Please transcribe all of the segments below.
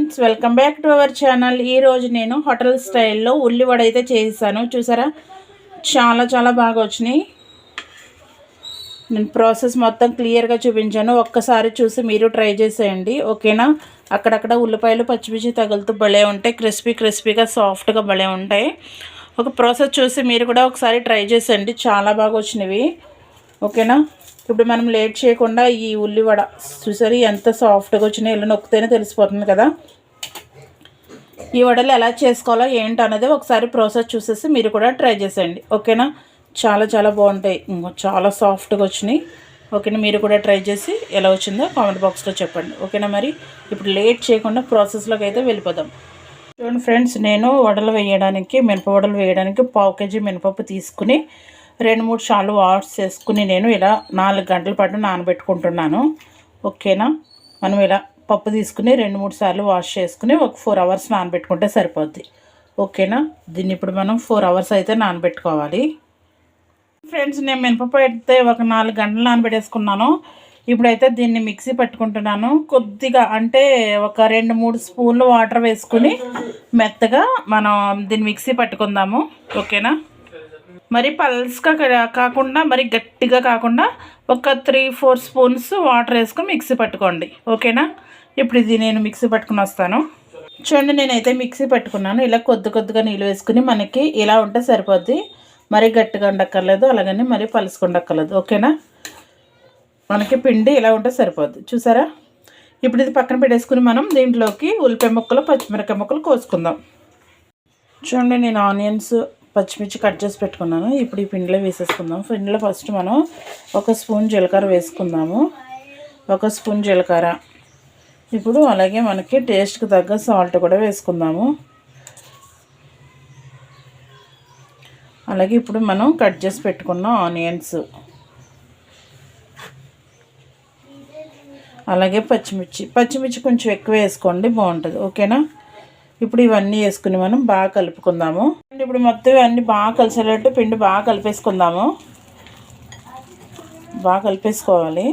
Friends welcome back to our channel. ఈరోజు నేను hotel స్టైల్లో ఉల్లివడ అయితే చేశాను చూసారా? చాలా చాలా బాగా వచ్చినాయి. నేను ప్రాసెస్ మొత్తం క్లియర్గా చూపించాను. ఒక్కసారి చూసి మీరు ట్రై చేసేయండి. ఓకేనా? అక్కడక్కడ ఉల్లిపాయలు పచ్చిమిర్చి తగులుతూ భలే ఉంటాయి. క్రిస్పీ క్రిస్పీగా సాఫ్ట్గా భలే ఉంటాయి. ఒక ప్రాసెస్ చూసి మీరు కూడా ఒకసారి ట్రై చేసేయండి. చాలా బాగా వచ్చినవి. ఓకేనా? ఇప్పుడు మనం లేట్ చేయకుండా ఈ ఉల్లివడ చూసారు ఎంత సాఫ్ట్గా వచ్చినాయి ఇలా నొక్కితేనే తెలిసిపోతుంది కదా. ఈ వడలు ఎలా చేసుకోవాలో ఏంటి అన్నది ఒకసారి ప్రాసెస్ చూసేసి మీరు కూడా ట్రై చేసేయండి. ఓకేనా? చాలా చాలా బాగుంటాయి. ఇంకో చాలా సాఫ్ట్గా వచ్చినాయి. ఓకేనా? మీరు కూడా ట్రై చేసి ఎలా వచ్చిందో కామెంట్ బాక్స్లో చెప్పండి. ఓకేనా మరి? ఇప్పుడు లేట్ చేయకుండా ప్రాసెస్లోకి అయితే వెళ్ళిపోదాం. చూడండి ఫ్రెండ్స్ నేను వడలు వేయడానికి మినప వడలు వేయడానికి పావు కేజీ మినపప్పు తీసుకుని రెండు మూడు సార్లు వాష్ చేసుకుని నేను ఇలా నాలుగు గంటల పాటు నానబెట్టుకుంటున్నాను. ఓకేనా? మనం ఇలా పప్పు తీసుకుని రెండు మూడు సార్లు వాష్ చేసుకుని ఒక ఫోర్ అవర్స్ నానబెట్టుకుంటే సరిపోద్ది. ఓకేనా? దీన్ని ఇప్పుడు మనం ఫోర్ అవర్స్ అయితే నానబెట్టుకోవాలి. ఫ్రెండ్స్ నేను మినపప్పు అయితే ఒక నాలుగు గంటలు నానబెట్టేసుకున్నాను. ఇప్పుడైతే దీన్ని మిక్సీ పట్టుకుంటున్నాను. కొద్దిగా అంటే ఒక రెండు మూడు స్పూన్లు వాటర్ వేసుకుని మెత్తగా మనం దీన్ని మిక్సీ పట్టుకుందాము. ఓకేనా? మరి పల్స్గా కాకుండా మరి గట్టిగా కాకుండా ఒక త్రీ ఫోర్ స్పూన్స్ వాటర్ వేసుకొని మిక్సీ పట్టుకోండి. ఓకేనా? ఇప్పుడు ఇది నేను మిక్సీ పట్టుకుని వస్తాను. చూడండి నేనైతే మిక్సీ పట్టుకున్నాను. ఇలా కొద్ది కొద్దిగా నీళ్ళు వేసుకుని మనకి ఇలా ఉంటే సరిపోద్ది. మరీ గట్టిగా ఉండక్కర్లేదు అలాగని మరీ పలుసుకు ఉండక్కర్లేదు. ఓకేనా? మనకి పిండి ఇలా ఉంటే సరిపోద్ది. చూసారా? ఇప్పుడు ఇది పక్కన పెట్టేసుకుని మనం దీంట్లోకి ఉల్లిపాయ ముక్కలు పచ్చిమిరకాయ ముక్కలు కోసుకుందాం. చూడండి నేను ఆనియన్స్ పచ్చిమిర్చి కట్ చేసి పెట్టుకున్నాను. ఇప్పుడు ఈ పిండిలో వేసేసుకుందాం. పిండిలో ఫస్ట్ మనం ఒక స్పూన్ జీలకర్ర వేసుకుందాము. ఒక స్పూన్ జీలకర్ర. ఇప్పుడు అలాగే మనకి టేస్ట్కి తగ్గ సాల్ట్ కూడా వేసుకుందాము. అలాగే ఇప్పుడు మనం కట్ చేసి పెట్టుకున్న ఆనియన్స్. అలాగే పచ్చిమిర్చి. పచ్చిమిర్చి కొంచెం ఎక్కువ వేసుకోండి బాగుంటుంది. ఓకేనా? ఇప్పుడు ఇవన్నీ వేసుకుని మనం బాగా కలుపుకుందాము. ఇప్పుడు మొత్తం ఇవన్నీ బాగా కలిసేటట్టు పిండి బాగా కలిపేసుకుందాము. బాగా కలిపేసుకోవాలి.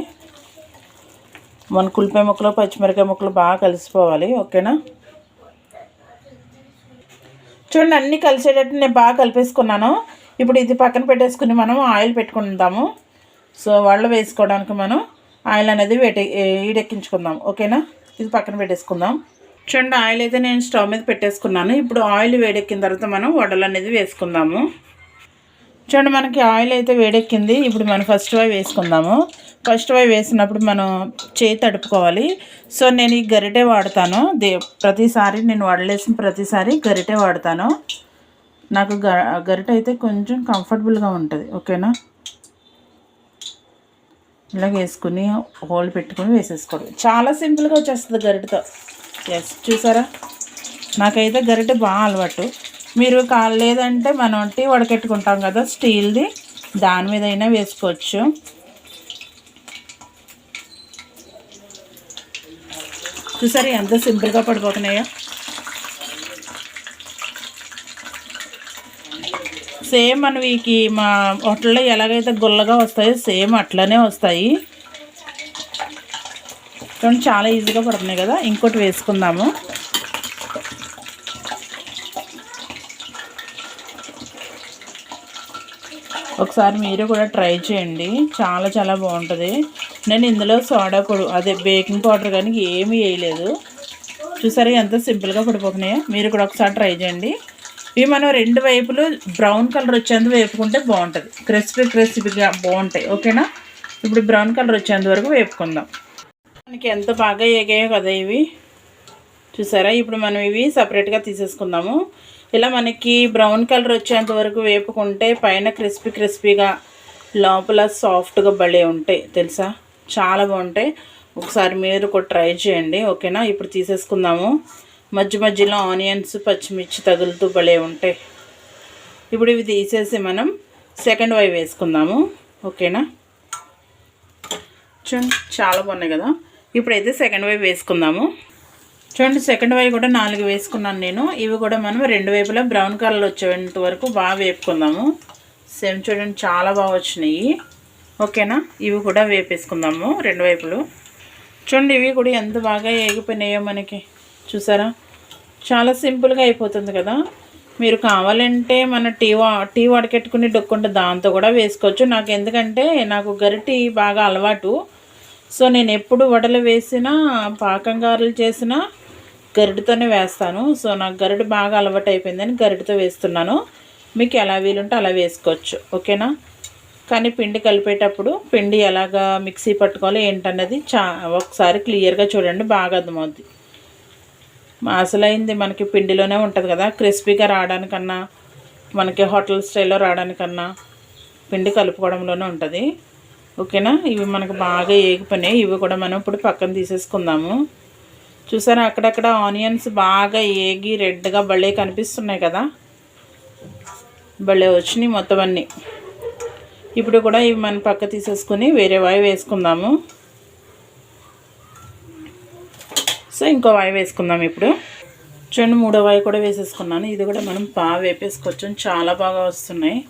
మన కులిపే ముక్కలు పచ్చిమిరకాయ ముక్కలు బాగా కలిసిపోవాలి. ఓకేనా? చూడండి అన్నీ కలిసేటట్టు నేను బాగా కలిపేసుకున్నాను. ఇప్పుడు ఇది పక్కన పెట్టేసుకుని మనం ఆయిల్ పెట్టుకుందాము. సో వాళ్ళు వేసుకోవడానికి మనం ఆయిల్ అనేది వేట ఈడెక్కించుకుందాం. ఓకేనా? ఇది పక్కన పెట్టేసుకుందాం. చూడండి ఆయిల్ అయితే నేను స్టవ్ మీద పెట్టేసుకున్నాను. ఇప్పుడు ఆయిల్ వేడెక్కిన తర్వాత మనం వడలు అనేది వేసుకుందాము. చూడండి మనకి ఆయిల్ అయితే వేడెక్కింది. ఇప్పుడు మనం ఫస్ట్ వై వేసుకుందాము. ఫస్ట్ వై వేసినప్పుడు మనం చేయి తడుపుకోవాలి. సో నేను ఈ గరిటే వాడతాను. దే ప్రతిసారి నేను వడలేసిన ప్రతిసారి గరిటే వాడతాను. నాకు గ గరిట అయితే కొంచెం కంఫర్టబుల్గా ఉంటుంది. ఓకేనా? ఇలా వేసుకుని హోల్ పెట్టుకుని వేసేసుకోవడం చాలా సింపుల్గా వచ్చేస్తుంది గరిటతో. ఎస్ చూసారా? నాకైతే గరిటె బాగా అలవాటు. మీరు లేదంటే మనం టీ వడకెట్టుకుంటాం కదా స్టీల్ది. దాని మీద అయినా వేసుకోవచ్చు. చూసారా ఎంత సింపుల్గా పడిపోతున్నాయో? సేమ్ మనకి మా హోటల్లో ఎలాగైతే గుల్లగా వస్తాయో సేమ్ అట్లనే వస్తాయి. రెండు చాలా ఈజీగా పడుతున్నాయి కదా. ఇంకోటి వేసుకుందాము. ఒకసారి మీరు కూడా ట్రై చేయండి. చాలా చాలా బాగుంటుంది. నేను ఇందులో సోడా పొడి అదే బేకింగ్ పౌడర్ కానీ ఏమీ వేయలేదు. చూసారా ఎంత సింపుల్గా పడిపోతున్నాయో. మీరు కూడా ఒకసారి ట్రై చేయండి. ఇవి మనం రెండు వైపులు బ్రౌన్ కలర్ వచ్చేందుకు వేపుకుంటే బాగుంటుంది. క్రిస్పీ క్రిస్పీగా బాగుంటాయి. ఓకేనా? ఇప్పుడు బ్రౌన్ కలర్ వచ్చేంత వరకు వేపుకుందాం. మనకి ఎంత బాగా ఏగాయో కదా ఇవి. చూసారా? ఇప్పుడు మనం ఇవి సపరేట్గా తీసేసుకుందాము. ఇలా మనకి బ్రౌన్ కలర్ వచ్చేంత వరకు వేపుకుంటే పైన క్రిస్పీ క్రిస్పీగా లోపల సాఫ్ట్గా భలే ఉంటాయి. తెలుసా? చాలా బాగుంటాయి. ఒకసారి మీరు కూడా ట్రై చేయండి. ఓకేనా? ఇప్పుడు తీసేసుకుందాము. మధ్య మధ్యలో ఆనియన్స్ పచ్చిమిర్చి తగులుతూ భలే ఉంటాయి. ఇప్పుడు ఇవి తీసేసి మనం సెకండ్ వై వేసుకుందాము. ఓకేనా? చూడండి చాలా బాగున్నాయి కదా. ఇప్పుడైతే సెకండ్ వైపు వేసుకుందాము. చూడండి సెకండ్ వైపు కూడా నాలుగు వేసుకున్నాను నేను. ఇవి కూడా మనం రెండు వైపులా బ్రౌన్ కలర్ వచ్చేంత వరకు బాగా వేపుకుందాము. సేమ్ చూడండి చాలా బాగా వచ్చినాయి. ఓకేనా ఇవి కూడా వేపేసుకుందాము రెండు వైపులు. చూడండి ఇవి కూడా ఎంత బాగా ఏగిపోయినాయో మనకి. చూసారా? చాలా సింపుల్గా అయిపోతుంది కదా? మీరు కావాలంటే మన టీ వా టీ వడకెట్టుకుని డొక్కుంటే దాంతో కూడా వేసుకోవచ్చు. నాకు ఎందుకంటే నాకు గరిటి బాగా అలవాటు. సో నేను ఎప్పుడు వడలు వేసినా పాకంగారులు చేసినా గరిటతోనే వేస్తాను. సో నాకు గరిట బాగా అలవాటు అయిపోయిందని గరిటతో వేస్తున్నాను. మీకు ఎలా వీలుంటే అలా వేసుకోవచ్చు. ఓకేనా? కానీ పిండి కలిపేటప్పుడు పిండి ఎలాగా మిక్సీ పట్టుకోవాలి ఏంటన్నది చా ఒకసారి క్లియర్గా చూడండి బాగా అర్థమవుద్ది. అసలైంది మనకి పిండిలోనే ఉంటుంది కదా. క్రిస్పీగా రావడానికన్నా మనకి హోటల్ స్టైల్లో రావడానికన్నా పిండి కలుపుకోవడంలోనే ఉంటుంది. ఓకేనా? ఇవి మనకు బాగా ఏగిపోయినాయి. ఇవి కూడా మనం ఇప్పుడు పక్కన తీసేసుకుందాము. చూసారా? అక్కడక్కడ ఆనియన్స్ బాగా ఏగి రెడ్గా భలే కనిపిస్తున్నాయి కదా? భలే వచ్చినాయి మొత్తం అన్నీ. ఇప్పుడు కూడా ఇవి మనం పక్క తీసేసుకొని వేరే వాయి వేసుకుందాము. సో ఇంకో వాయి వేసుకుందాం ఇప్పుడు. చూడండి మూడో వాయి కూడా వేసేసుకున్నాను. ఇది కూడా మనం బాగా వేపేసుకోవచ్చు. చాలా బాగా వస్తున్నాయి.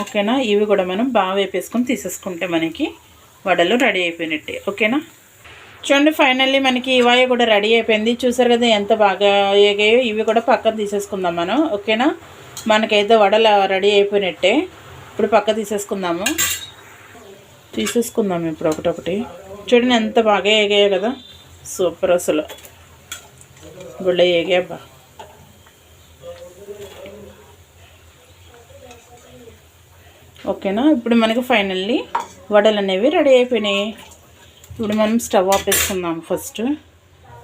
ఓకేనా? ఇవి కూడా మనం బాగా వేపేసుకొని తీసేసుకుంటే మనకి వడలు రెడీ అయిపోయినట్టే. ఓకేనా? చూడండి ఫైనల్లీ మనకి ఇవాయ కూడా రెడీ అయిపోయింది. చూసారు కదా ఎంత బాగా ఏగాయో ఇవి కూడా పక్కన తీసేసుకుందాం మనం. ఓకేనా? మనకైతే వడలు రెడీ అయిపోయినట్టే. ఇప్పుడు పక్క తీసేసుకుందాము. తీసేసుకుందాం ఇప్పుడు ఒకటొకటి. చూడండి ఎంత బాగా ఏగాయో కదా. సూపర్ అసలు. గుళ్ళ ఏగాయబ్బా ఓకేనా? ఇప్పుడు మనకి ఫైనల్లీ వడలు అనేవి రెడీ అయిపోయినాయి. ఇప్పుడు మనం స్టవ్ ఆపేసుకుందాం ఫస్ట్.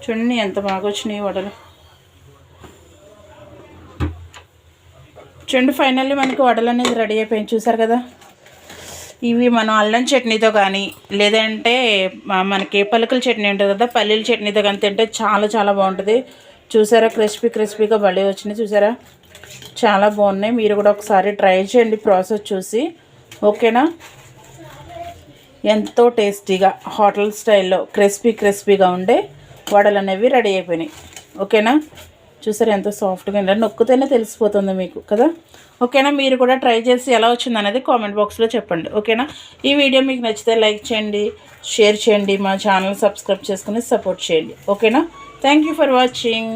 చూడండి ఎంత బాగా వచ్చినాయి వడలు. చూడండి ఫైనల్లీ మనకి వడలు అనేది రెడీ అయిపోయింది. చూసారు కదా? ఇవి మనం అల్లం చట్నీతో కానీ లేదంటే మనకి పలుకుల చట్నీ ఉంటుంది కదా పల్లీల చట్నీతో కానీ తింటే చాలా చాలా బాగుంటుంది. చూసారా? క్రిస్పీ క్రిస్పీగా భలే వచ్చినాయి. చూసారా? చాలా బాగున్నాయి. మీరు కూడా ఒకసారి ట్రై చేయండి ప్రాసెస్ చూసి. ఓకేనా? ఎంతో టేస్టీగా హోటల్ స్టైల్లో క్రిస్పీ క్రిస్పీగా ఉండే వడలు అనేవి రెడీ అయిపోయినాయి. ఓకేనా? చూసారు ఎంతో సాఫ్ట్గా ఉందో నొక్కితేనే తెలిసిపోతుంది మీకు కదా? ఓకేనా? మీరు కూడా ట్రై చేసి ఎలా వచ్చింది అనేది కామెంట్ బాక్స్లో చెప్పండి. ఓకేనా? ఈ వీడియో మీకు నచ్చితే లైక్ చేయండి షేర్ చేయండి మా ఛానల్ సబ్స్క్రైబ్ చేసుకుని సపోర్ట్ చేయండి. ఓకేనా? Thank you for watching